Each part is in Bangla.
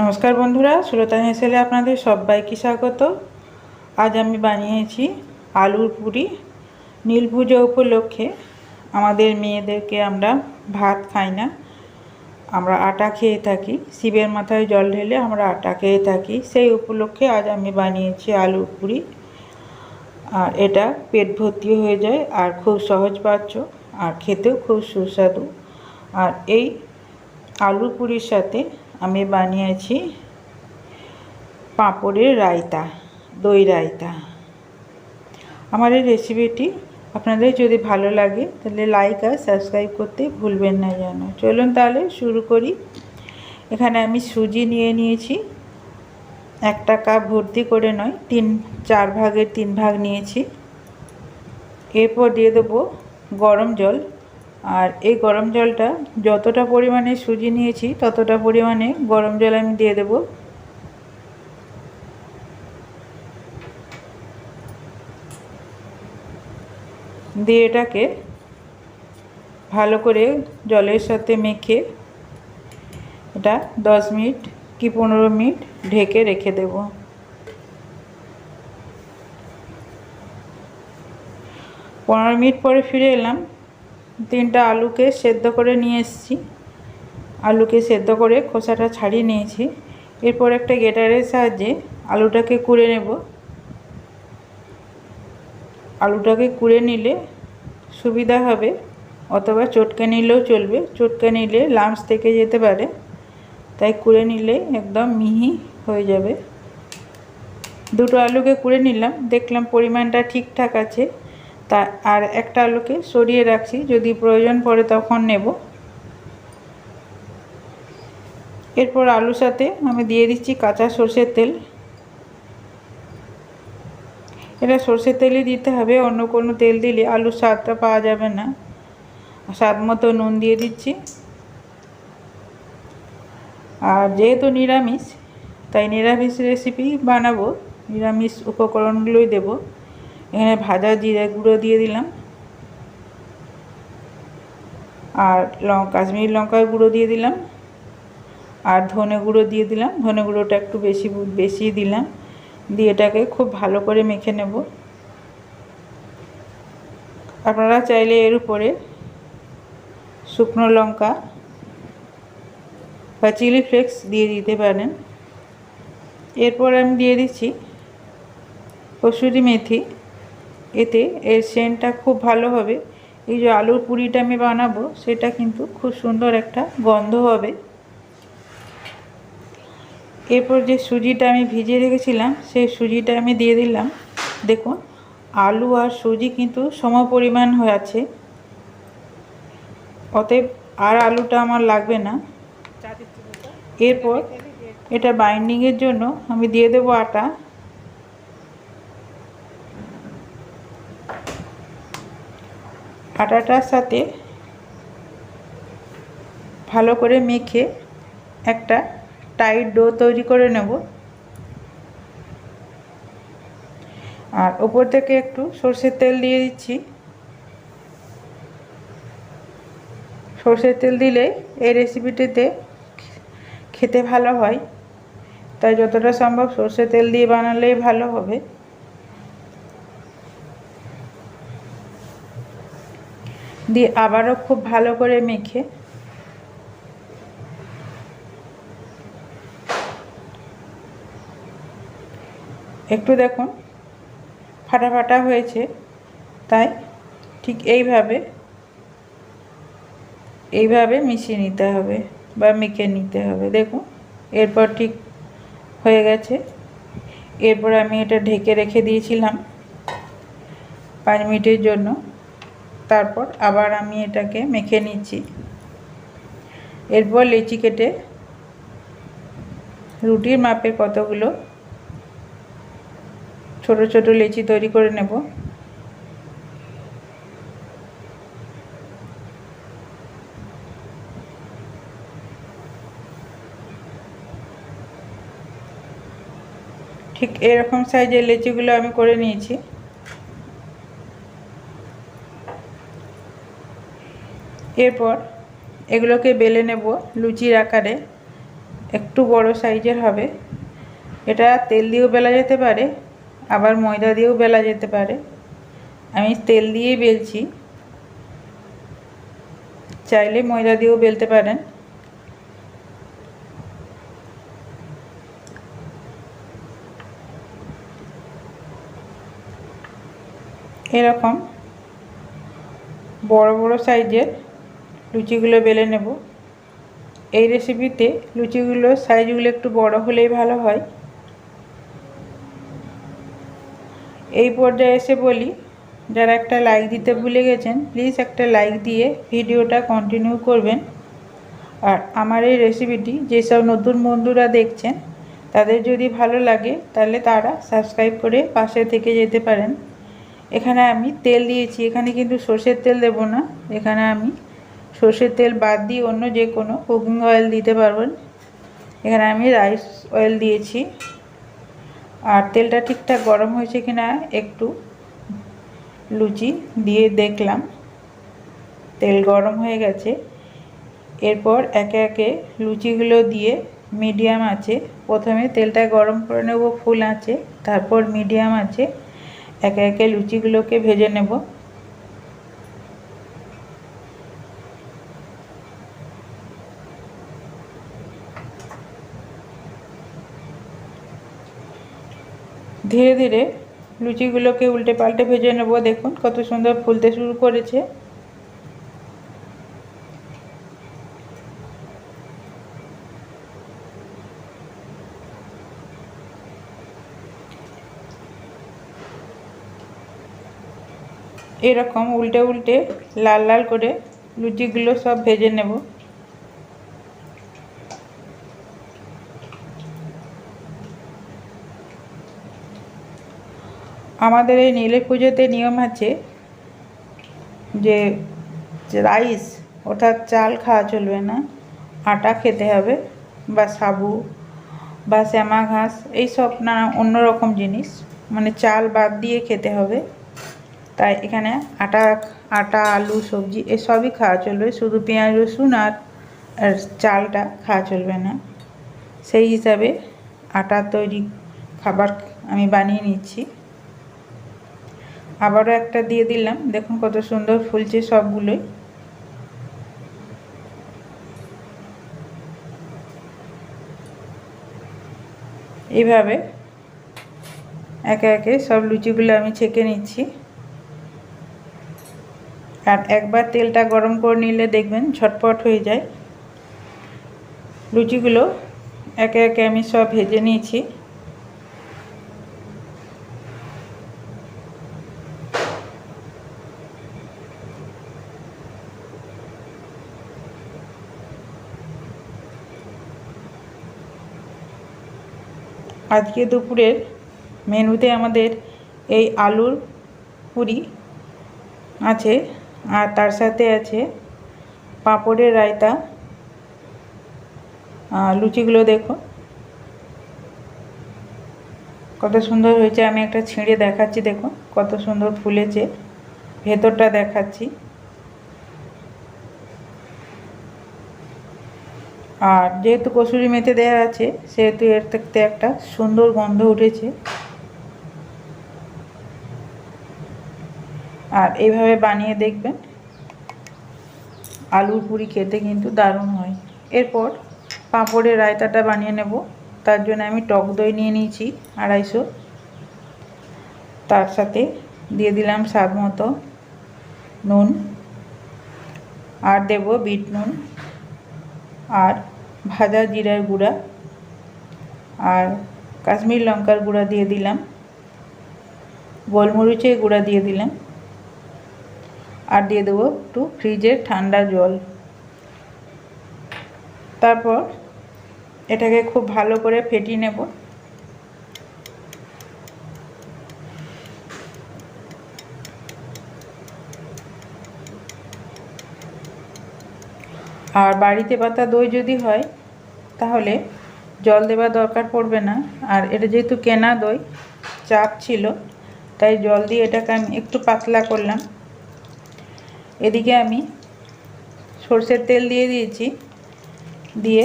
নমস্কার বন্ধুরা সুলতান হেসেলে আপনাদের সবাইকে স্বাগত। আজ আমি বানিয়েছি আলুর পুরি, নীল পুজো উপলক্ষে। আমাদের মেয়েদেরকে আমরা ভাত খাই না, আমরা আটা খেয়ে থাকি। শিবের মাথায় জল ঢেলে আমরা আটা খেয়ে থাকি। সেই উপলক্ষে আজ আমি বানিয়েছি আলুর পুরি। আর এটা পেট ভর্তি হয়ে যায় আর খুব সহজ পাচ্য আর খেতেও খুব সুস্বাদু। আর এই আলু পুরির সাথে আমি বানিয়েছি পাঁপড়ের রায়তা, দই রায়তা। আমার এই রেসিপিটি আপনাদের যদি ভালো লাগে, তাহলে লাইক আর সাবস্ক্রাইব করতে ভুলবেন না যেন। চলুন তাহলে শুরু করি। এখানে আমি সুজি নিয়ে নিয়েছি। একটা কাপ ভর্তি করে নয়, তিন, চার ভাগের তিন ভাগ নিয়েছি। এরপর দিয়ে দেবো গরম জল। আর এই গরম জলটা যতটা পরিমাণে সুজি নিয়েছি, ততটা পরিমাণে গরম জল আমি দিয়ে দেব। দিয়ে এটাকে ভালো করে জলের সাথে মেখে এটা দশ মিনিট কি পনেরো মিনিট ঢেকে রেখে দেব। পনেরো মিনিট পরে ফিরে এলাম। তিনটা আলুকে সেদ্ধ করে নিয়ে এসেছি। আলুকে সেদ্ধ করে খোসাটা ছাড়িয়ে নিয়েছি। এরপর একটা গেটারের সাহায্যে আলুটাকে কুড়ে নেব। আলুটাকে কুড়ে নিলে সুবিধা হবে, অথবা চটকে নিলেও চলবে। চটকে নিলে লামস থেকে যেতে পারে, তাই কুড়ে নিলে একদম মিহি হয়ে যাবে। দুটো আলুকে কুড়ে নিলাম, দেখলাম পরিমাণটা ঠিকঠাক আছে। তা আর একটা আলুকে সরিয়ে রাখছি, যদি প্রয়োজন পড়ে তখন নেব। এরপর আলুর সাথে আমি দিয়ে দিচ্ছি কাঁচা সর্ষের তেল। এটা সর্ষের তেলই দিতে হবে, অন্য কোনো তেল দিলে আলুর স্বাদটা পাওয়া যাবে না। স্বাদ মতো নুন দিয়ে দিচ্ছি। আর যেহেতু নিরামিষ, তাই নিরামিষ রেসিপি বানাবো, নিরামিষ উপকরণগুলোই দেবো। এখানে ভাজা জিরে গুঁড়ো দিয়ে দিলাম। আর লঙ্কা কাশ্মীরি লঙ্কার গুঁড়ো দিয়ে দিলাম। আর ধনে গুঁড়ো দিয়ে দিলাম। ধনে গুঁড়োটা একটু বেশি বেশি দিলাম। দিয়ে এটাকে খুব ভালো করে মেখে নেব। আপনারা চাইলে এর উপরে শুকনো লঙ্কা বা চিলি ফ্লেক্স দিয়ে দিতে পারেন। এরপর আমি দিয়ে দিচ্ছি কসুরি মেথি। এতে এর সেন্টটা খুব ভালো হবে। এই যে আলুর পুরিটা আমি বানাবো, সেটা কিন্তু খুব সুন্দর একটা গন্ধ হবে। এরপর যে সুজিটা আমি ভিজিয়ে রেখেছিলাম, সেই সুজিটা আমি দিয়ে দিলাম। দেখুন, আলু আর সুজি কিন্তু সম পরিমাণ হয়ে আছে। অতএব আর আলুটা আমার লাগবে না। এরপর এটা বাইন্ডিংয়ের জন্য আমি দিয়ে দেবো আটা। আটাটার সাথে ভালো করে মেখে একটা টাইট ডো তৈরি করে নেব। আর ওপর থেকে একটু সর্ষের তেল দিয়ে দিচ্ছি। সর্ষের তেল দিলে এই রেসিপিটিতে খেতে ভালো হয়। তাই যতটা সম্ভব সর্ষের তেল দিয়ে বানালেই ভালো হবে। দিয়ে আবারও খুব ভালো করে মেখে একটু দেখুন, ফাটা ফাটা হয়েছে, তাই ঠিক এইভাবে এইভাবে মিশিয়ে নিতে হবে বা মেখে নিতে হবে। দেখুন, এরপর ঠিক হয়ে গেছে। এরপর আমি এটা ঢেকে রেখে দিয়েছিলাম পাঁচ মিনিটের জন্য। তারপর আবার আমি এটাকে মেখে নিচ্ছি। এরপর লেচি কেটে রুটির মাপে কতগুলো ছোট ছোট লেচি তৈরি করে নেব। ঠিক এরকম সাইজের লেচিগুলো আমি করে নিয়েছি। এরপর এগুলোকে বেলে নেব লুচির আকারে। একটু বড় সাইজের হবে। এটা তেল দিয়েও বেলা যেতে পারে, আবার ময়দা দিয়েও বেলা যেতে পারে। আমি তেল দিয়েই বেলছি। চাইলে ময়দা দিয়েও বেলতে পারেন। এরকম বড় বড় সাইজের লুচিগুলো বেলে নেব। এই রেসিপিতে লুচিগুলো সাইজগুলো একটু বড় হলেই ভালো হয়। এই পর্যায়ে এসে বলি, যারা একটা লাইক দিতে ভুলে গেছেন প্লিজ একটা লাইক দিয়ে ভিডিওটা কন্টিনিউ করবেন। আর আমার এই রেসিপিটি যেসব নতুন বন্ধুরা দেখছেন, তাদের যদি ভালো লাগে, তাহলে তারা সাবস্ক্রাইব করে পাশে থেকে যেতে পারেন। এখানে আমি তেল দিয়েছি, এখানে কিন্তু সর্ষের তেল দেব না, এখানে আমি সর্ষের তেল বাদ দিয়ে অন্য যে কোনো কুকিং অয়েল দিতে পারবেন। এখানে আমি রাইস অয়েল দিয়েছি। আর তেলটা ঠিকঠাক গরম হয়েছে কিনা একটু লুচি দিয়ে দেখলাম। তেল গরম হয়ে গেছে। এরপর একে একে লুচিগুলো দিয়ে মিডিয়াম আছে প্রথমে তেলটা গরম করে নেব, ফুল আছে তারপর মিডিয়াম আছে একে একে লুচিগুলোকে ভেজে নেব। ধীরে ধীরে লুচিগুলোকে উল্টে পাল্টে ভেজে নেব। দেখুন কত সুন্দর ফুলতে শুরু করেছে। এরকম উল্টে উল্টে লাল লাল করে লুচিগুলো সব ভেজে নেব। আমাদের এই নীলের পুজোতে নিয়ম আছে যে রাইস অর্থাৎ চাল খাওয়া চলবে না, আটা খেতে হবে বা সাবু বা শ্যামা ঘাস এইসব নানা অন্যরকম জিনিস। মানে চাল বাদ দিয়ে খেতে হবে। তাই এখানে আটা আটা, আলু, সবজি এসবই খাওয়া চলবে। শুধু পেঁয়াজ রসুন আর চালটা খাওয়া চলবে না। সেই হিসাবে আটা তৈরি খাবার আমি বানিয়ে নিচ্ছি। আবারও একটা দিয়ে দিলাম। দেখুন কত সুন্দর ফুলছে সবগুলোই। এইভাবে একে একে সব লুচিগুলো আমি ছেঁকে নিচ্ছি। আর একবার তেলটা গরম করে নিলে দেখবেন ঝটপট হয়ে যায়। লুচিগুলো একে একে আমি সব ভেজে নিয়েছি। আজকে দুপুরের মেনুতে আমাদের এই আলুর পুরি আছে, আর তার সাথে আছে পাঁপড়ের রায়তা। লুচিগুলো দেখো। কত সুন্দর হয়েছে, আমি একটা ছিঁড়ে দেখাচ্ছি, দেখো। কত সুন্দর ফুলেছে, ভেতরটা দেখাচ্ছি। আর যেহেতু কসুরি মেথে দেওয়া আছে, সেহেতু এর থেকে একটা সুন্দর গন্ধ উঠেছে। আর এইভাবে বানিয়ে দেখবেন, আলুর পুরি খেতে কিন্তু দারুণ হয়। এরপর পাঁপড়ের রায়তাটা বানিয়ে নেব, তার জন্য আমি টক দই নিয়ে নিয়েছি আড়াইশো। তার সাথে দিয়ে দিলাম স্বাদ মতো নুন, আর দেব বিট নুন। আর ভাজা জিরার গুঁড়া আর কাশ্মীর লঙ্কার গুঁড়া দিয়ে দিলাম। গোলমরিচের গুঁড়া দিয়ে দিলাম। আর দিয়ে দেবো একটু ফ্রিজের ঠান্ডা জল। তারপর এটাকে খুব ভালো করে ফেটিয়ে নেব। আর বাড়িতে পাতা দই যদি হয়, তাহলে জল দেওয়ার দরকার পড়বে না। আর এটা যেহেতু কেনা দই, চাপ ছিল, তাই জল দিয়ে এটাকে আমি একটু পাতলা করলাম। এদিকে আমি সর্ষের তেল দিয়ে দিয়েছি। দিয়ে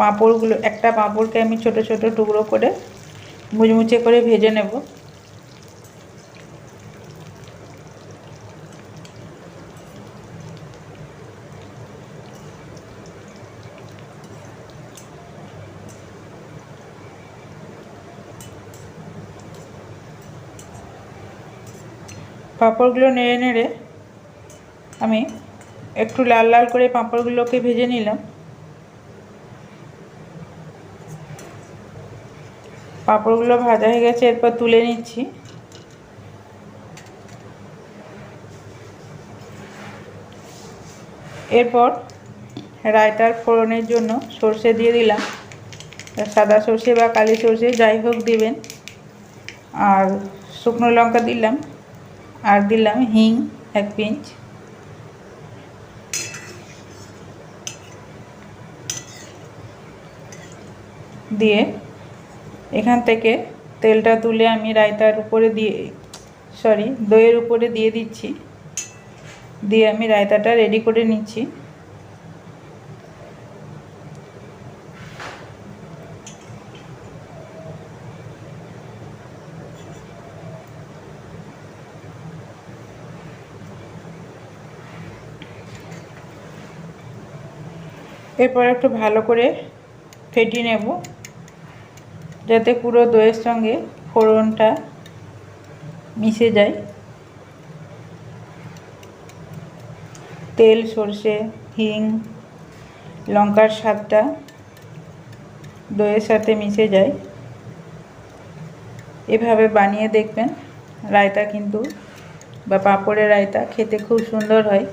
পাঁপড়গুলো, একটা পাঁপড়কে আমি ছোট ছোট টুকরো করে মুচমুচে করে ভেজে নেব। পাঁপড়গুলো নেড়ে নেড়ে আমি একটু লাল লাল করে পাঁপড়গুলোকে ভেজে নিলাম। পাঁপড়গুলো ভাজা হয়ে গেছে, এরপর তুলে নিচ্ছি। এরপর রায়তার ফোড়নের জন্য সর্ষে দিয়ে দিলাম। সাদা সর্ষে বা কালি সর্ষে যাই হোক দিবেন। আর শুকনো লঙ্কা দিলাম। আর দিলাম হিং এক পিঞ্চ। দিয়ে এখান থেকে তেলটা তুলে আমি রায়তার উপরে দিয়ে সরি দইয়ের উপরে দিয়ে দিচ্ছি। দিয়ে আমি রায়তাটা রেডি করে নিচ্ছি। এরপর একটু ভালো করে ফেটিয়ে নেব, যাতে পুরো দইয়ের সঙ্গে ফোড়নটা মিশে যায়। তেল, সর্ষে, হিং, লঙ্কার স্বাদটা দইয়ের সাথে মিশে যায়। এভাবে বানিয়ে দেখবেন, রায়তা কিন্তু, বা পাঁপড়ের রায়তা খেতে খুব সুন্দর হয়।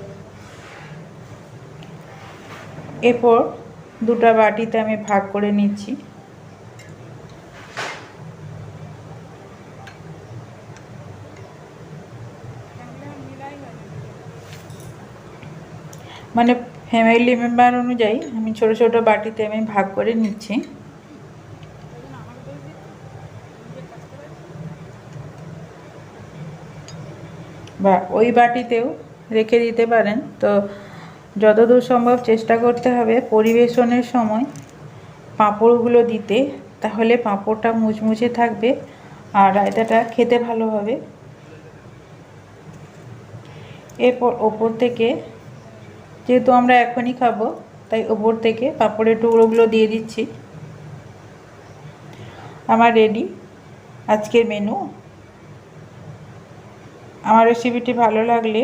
এরপর দুটা বাটিতে আমি ভাগ করে নিচ্ছি। মানে ফ্যামিলি মেম্বার অনুযায়ী আমি ছোট ছোট বাটিতে আমি ভাগ করে নিচ্ছি। বা ওই বাটিতেও রেখে দিতে পারেন। তো যতদূর সম্ভব চেষ্টা করতে হবে পরিবেশনের সময় পাঁপড়গুলো দিতে, তাহলে পাঁপড়টা মুচমুচে থাকবে আর রায়তাটা খেতে ভালো হবে। এরপর ওপর থেকে, যেহেতু আমরা এখনই খাব, তাই ওপর থেকে পাঁপড়ের টুকরোগুলো দিয়ে দিচ্ছি। আমার রেডি। আজকের মেনু আমার রেসিপিটি ভালো লাগলে